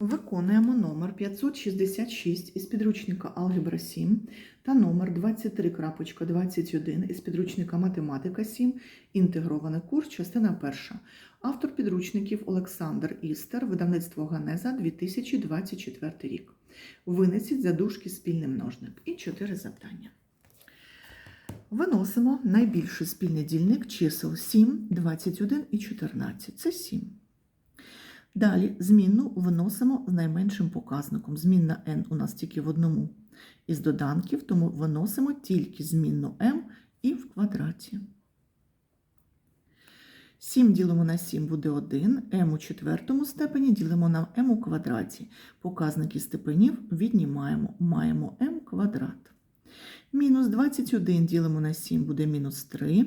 Виконуємо номер 566 із підручника Алгебра 7 та номер 23.21 із підручника Математика 7, інтегрований курс, частина перша. Автор підручників Олександр Істер, видавництво Ганеза, 2024 рік. Винесіть за дужки спільний множник. І чотири завдання. Виносимо найбільший спільний дільник чисел 7, 21 і 14. Це 7. Далі змінну виносимо з найменшим показником. Змінна n у нас тільки в одному із доданків, тому виносимо тільки змінну m і в квадраті. 7 ділимо на 7 буде 1, m у четвертому степені ділимо на m у квадраті. Показники степенів віднімаємо, маємо m квадрат. Мінус 21 ділимо на 7 буде мінус 3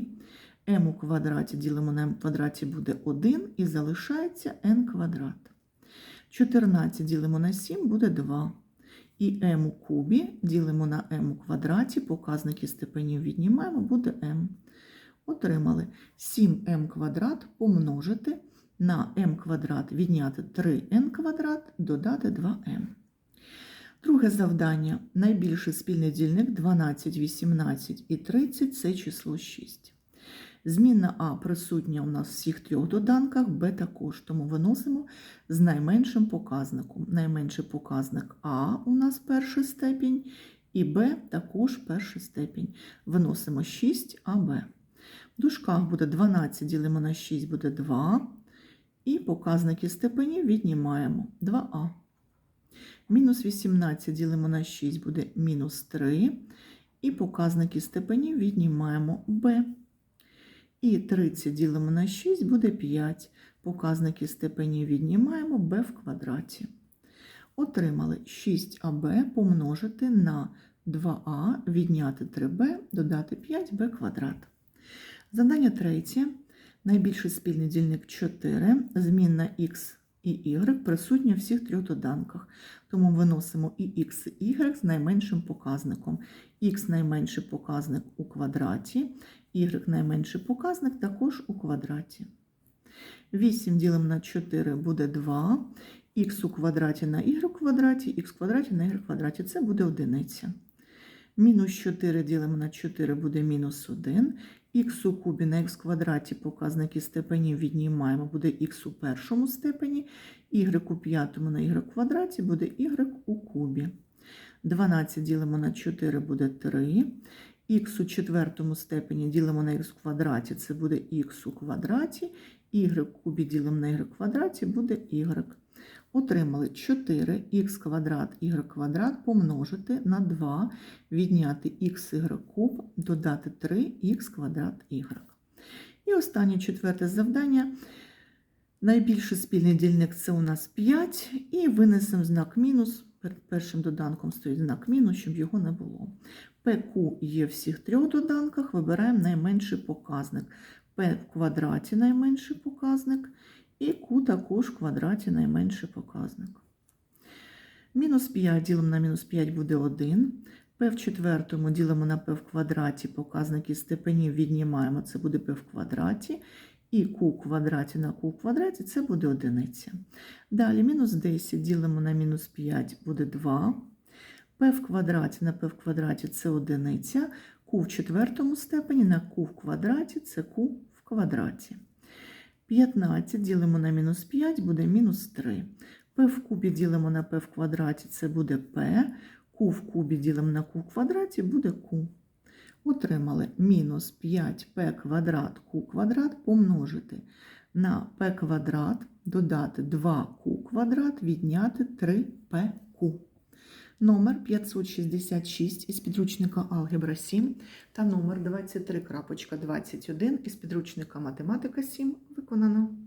m у квадраті ділимо на m в квадраті буде 1 і залишається n квадрат. 14 ділимо на 7 буде 2. І m у кубі ділимо на m у квадраті, показники степенів віднімаємо, буде m. Отримали 7m квадрат помножити на m квадрат відняти 3n квадрат, додати 2m. Друге завдання. Найбільший спільний дільник 12, 18 і 30 це число 6. Змінна А присутня у нас в всіх трьох доданках, Б також, тому виносимо з найменшим показником. Найменший показник А у нас перший степінь, і Б також перший степінь. Виносимо 6 АБ. В дужках буде 12, ділимо на 6, буде 2. І показники степенів віднімаємо 2А. Мінус 18 ділимо на 6 буде мінус 3. І показники степенів віднімаємо Б. І 30 ділимо на 6 буде 5. Показники степенів віднімаємо b в квадраті. Отримали 6аб помножити на 2а, відняти 3b, додати 5b квадрат. Завдання третє. Найбільший спільний дільник 4. Змінна х і y присутня в всіх трьох доданках. Тому виносимо і х, і y з найменшим показником. х найменший показник у квадраті, y найменший показник також у квадраті. 8 ділимо на 4 буде 2, х у квадраті на y у квадраті, х квадраті на y квадраті. Це буде одиниця. Мінус 4 ділимо на 4 буде мінус 1. Х у кубі на х квадраті показники степенів віднімаємо, буде х у першому степені, y у п'ятому на y квадраті буде y у кубі. 12 ділимо на 4 буде 3. Х у четвертому степені ділимо на х в квадраті, це буде х у квадраті, y в кубі ділимо на y в квадраті, буде y. Отримали 4х квадрат y квадрат помножити на 2, відняти xy куб, додати 3х квадрат y. І останнє четверте завдання. Найбільший спільний дільник це у нас 5, і винесемо знак мінус. Перед першим доданком стоїть знак мінус, щоб його не було. PQ є в всіх трьох доданках, вибираємо найменший показник. P в квадраті найменший показник, і Q також в квадраті найменший показник. Мінус 5 ділимо на мінус 5 буде 1. P в четвертому ділимо на P в квадраті, показники степенів віднімаємо, це буде P в квадраті. І Q квадраті на Q в квадраті це буде одиниця. Далі мінус 10 ділимо на мінус 5 буде 2. P в квадраті на P в квадраті це одиниця. Q в четвертому степені на Q в квадраті це Q в квадраті. 15 ділимо на мінус 5 буде мінус 3. P в кубі ділимо на P в квадраті це буде P. Q в кубі ділимо на Q в квадраті буде Q. Отримали мінус 5p квадрат q квадрат помножити на p квадрат, додати 2q квадрат, відняти 3pq. Номер 566 із підручника Алгебра 7 та номер 23.21 із підручника Математика 7 виконано.